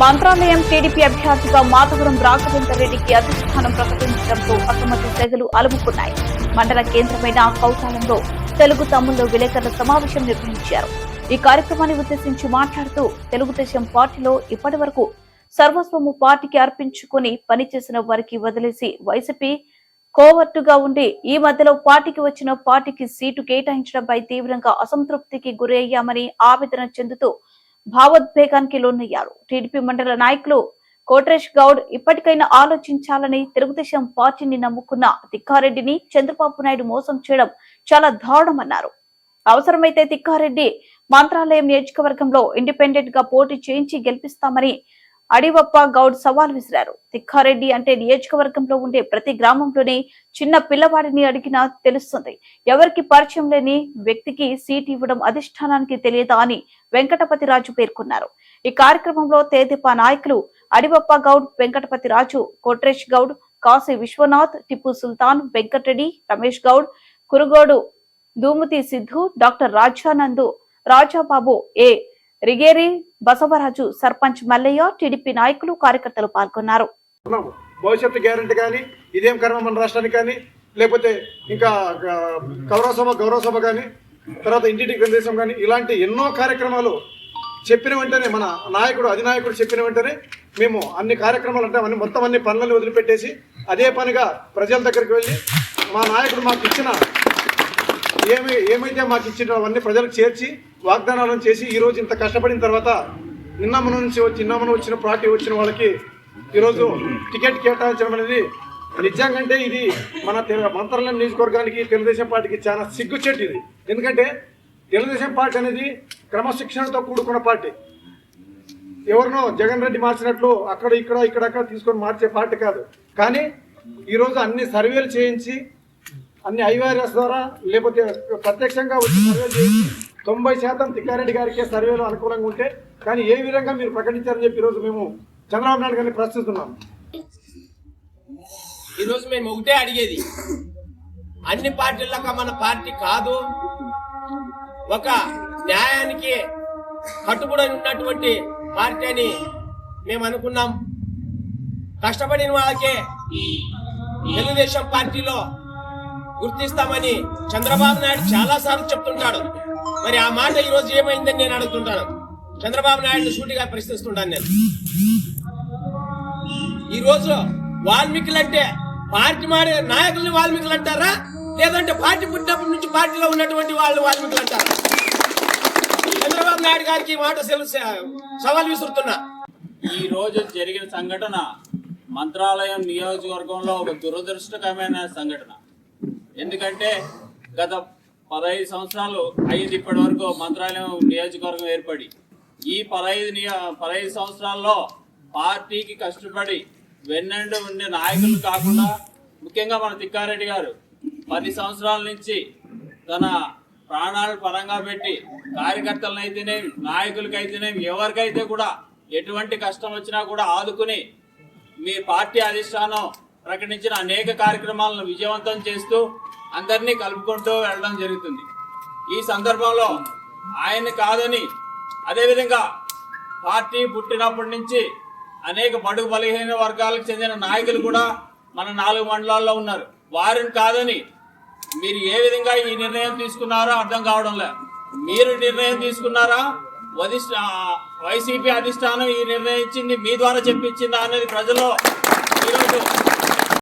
Mantralayam TDP అభ్యర్థిగా మాధవరం రెడ్డికి అధిష్టానం ప్రకటించడంతో అసమ్మతి సెగలు అలుముకున్నాయి. మండల కేంద్రమైన కౌశాలంలో తెలుగు తమ్ముల్లో విలేకరుల సమావేశం నిర్వహించారు. ఈ కార్యక్రమాన్ని ఉద్దేశించి మాట్లాడుతూ తెలుగుదేశం పార్టీలో ఇప్పటి వరకు సర్వస్వము పార్టీకి అర్పించుకుని పనిచేసిన వారికి వదిలేసి వైసీపీ కోవర్టుగా ఉండి ఈ మధ్యలో పార్టీకి వచ్చిన పార్టీకి సీటు కేటాయించడంపై తీవ్రంగా అసంతృప్తికి గురయ్యామని ఆవేదన చెందుతూ భావోద్వేగానికి లోనయ్యారు. టీడీపీ మండల నాయకులు కోట్రేష్ గౌడ్ ఇప్పటికైనా ఆలోచించాలని తెలుగుదేశం పార్టీని నమ్ముకున్న తిక్కారెడ్డిని చంద్రబాబు నాయుడు మోసం చేయడం చాలా దారుణమన్నారు. అవసరమైతే తిక్కారెడ్డి మంత్రాలయం నియోజకవర్గంలో ఇండిపెండెంట్గా పోటీ చేయించి గెలిపిస్తామని అడివప్ప గౌడ్ సవాల్ విసిరారు. తిక్కారెడ్డి అంటే నియోజకవర్గంలో ఉండే ప్రతి గ్రామంలోని చిన్న పిల్లవాడిని అడిగినా తెలుస్తుంది. ఎవరికి పరిచయం లేని వ్యక్తికి సీట్ ఇవ్వడం అధిష్టానానికి తెలియదా అని వెంకటపతి రాజు పేర్కొన్నారు. ఈ కార్యక్రమంలో తేదీపా నాయకులు Adivappa Goud Venkatapathi Raju Kotresh Goud Kashi Vishwanath Tippu Sultan Venkatareddy Ramesh Goud Kurugodu Dhumuthi Siddhu doctor Rajanandu Rajababu A Rigeri Basavaraju sarpanch Mallaiah TDP నాయకులు కార్యకర్తలు పాల్గొన్నారు. ఉన్నాము. భవిష్యత్తు గ్యారంటీ కానీ ఇదేం కర్మ మన రాష్ట్రానికి కానీ లేకపోతే ఇంకా గౌరవ సభ గౌరవ సభ కానీ తర్వాత ఇంటింటి ప్రదేశం కానీ ఇలాంటి ఎన్నో కార్యక్రమాలు చెప్పిన వెంటనే మన నాయకుడు అధినాయకుడు చెప్పిన వెంటనే మేము అన్ని కార్యక్రమాలు అంటే అన్ని మొత్తం అన్ని పనులను వదిలిపెట్టేసి అదే పనిగా ప్రజల దగ్గరికి వెళ్ళి మా నాయకుడు మాకు ఇచ్చిన ఏమి ఏమైతే మాకు ఇచ్చినవన్నీ ప్రజలకు చేర్చి వాగ్దానాలను చేసి ఈరోజు ఇంత కష్టపడిన తర్వాత నిన్నమ్మ నుంచి వచ్చి నిన్నమ్మ వచ్చిన పార్టీ వచ్చిన వాళ్ళకి ఈరోజు టికెట్ కేటాయించడం అనేది నిజంగా ఇది మన మంత్రాలయం నియోజకవర్గానికి తెలుగుదేశం పార్టీకి చాలా సిగ్గుచెట్టు ఇది. ఎందుకంటే తెలుగుదేశం పార్టీ అనేది క్రమశిక్షణతో కూడుకున్న పార్టీ. ఎవరినో జగన్ రెడ్డి మార్చినట్లు అక్కడ ఇక్కడ ఇక్కడక్కడ తీసుకొని మార్చే పార్టీ కాదు. కానీ ఈరోజు అన్ని సర్వేలు చేయించి అన్ని ఐవైఆర్ఎస్ ద్వారా లేకపోతే ప్రత్యక్షంగా వచ్చి సర్వే చేసి తొంభై శాతం తిక్కారెడ్డి గారికే సర్వేలు అనుకూలంగా ఉంటే కానీ ఏ విధంగా మీరు ప్రకటించారని చెప్పి ఈరోజు మేము చంద్రబాబు నాయుడు గారిని ప్రశ్నిస్తున్నాం. ఈరోజు మేము ఒకటే అడిగేది. అన్ని పార్టీలక మన పార్టీ కాదు. ఒక న్యాయానికి కట్టుబడి ఉన్నటువంటి పార్టీ అని మేము అనుకున్నాం. కష్టపడిన వాళ్ళకే తెలుగుదేశం పార్టీలో గుర్తిస్తామని చంద్రబాబు నాయుడు చాలా సార్లు చెప్తుంటాడు. మరి ఆ మాట ఈ రోజు ఏమైందని నేను అడుగుతుంటాను. చంద్రబాబు నాయుడు సూటిగా ప్రశ్నిస్తుంటాను నేను. ఈ రోజు వాల్మీకులు అంటే పార్టీ మాడే నాయకుల్ని వాల్మీకులు అంటారా లేదంటే పార్టీ పుట్టినప్పటి నుంచి పార్టీలో ఉన్నటువంటి వాళ్ళు వాల్మీకులు అంటారా చంద్రబాబు నాయుడు గారికి మాట సవాల్ విసురుతున్నా. ఈ రోజు జరిగిన సంఘటన మంత్రాలయం నియోజకవర్గంలో ఒక దురదృష్టకరమైన సంఘటన. ఎందుకంటే గత పదహైదు సంవత్సరాలు అయింది ఇప్పటి వరకు మంత్రాలయం నియోజకవర్గం ఏర్పడి ఈ పదహైదు నియో పదహైదు సంవత్సరాల్లో పార్టీకి కష్టపడి వెన్నండి ఉండే నాయకులు కాకుండా ముఖ్యంగా మన తిక్కారెడ్డి గారు పది సంవత్సరాల నుంచి తన ప్రాణాలు పరంగా పెట్టి కార్యకర్తలనైతేనేమి నాయకులకైతేనేమి ఎవరికైతే కూడా ఎటువంటి కష్టం వచ్చినా కూడా ఆదుకుని మీ పార్టీ అధిష్టానం ప్రకటించిన అనేక కార్యక్రమాలను విజయవంతం చేస్తూ అందరినీ కలుపుకుంటూ వెళ్ళడం జరుగుతుంది. ఈ సందర్భంలో ఆయన కాదని అదేవిధంగా పార్టీ పుట్టినప్పటి నుంచి అనేక బడుగు బలహీన వర్గాలకు చెందిన నాయకులు కూడా మన నాలుగు మండలాల్లో ఉన్నారు. వారిని కాదని మీరు ఏ విధంగా ఈ నిర్ణయం తీసుకున్నారో అర్థం కావడం లేదు. మీరు నిర్ణయం తీసుకున్నారా? వధిష్ట వైసీపీ అధిష్టానం ఈ నిర్ణయించింది మీ ద్వారా చెప్పించిందా అనేది ప్రజలు ఈరోజు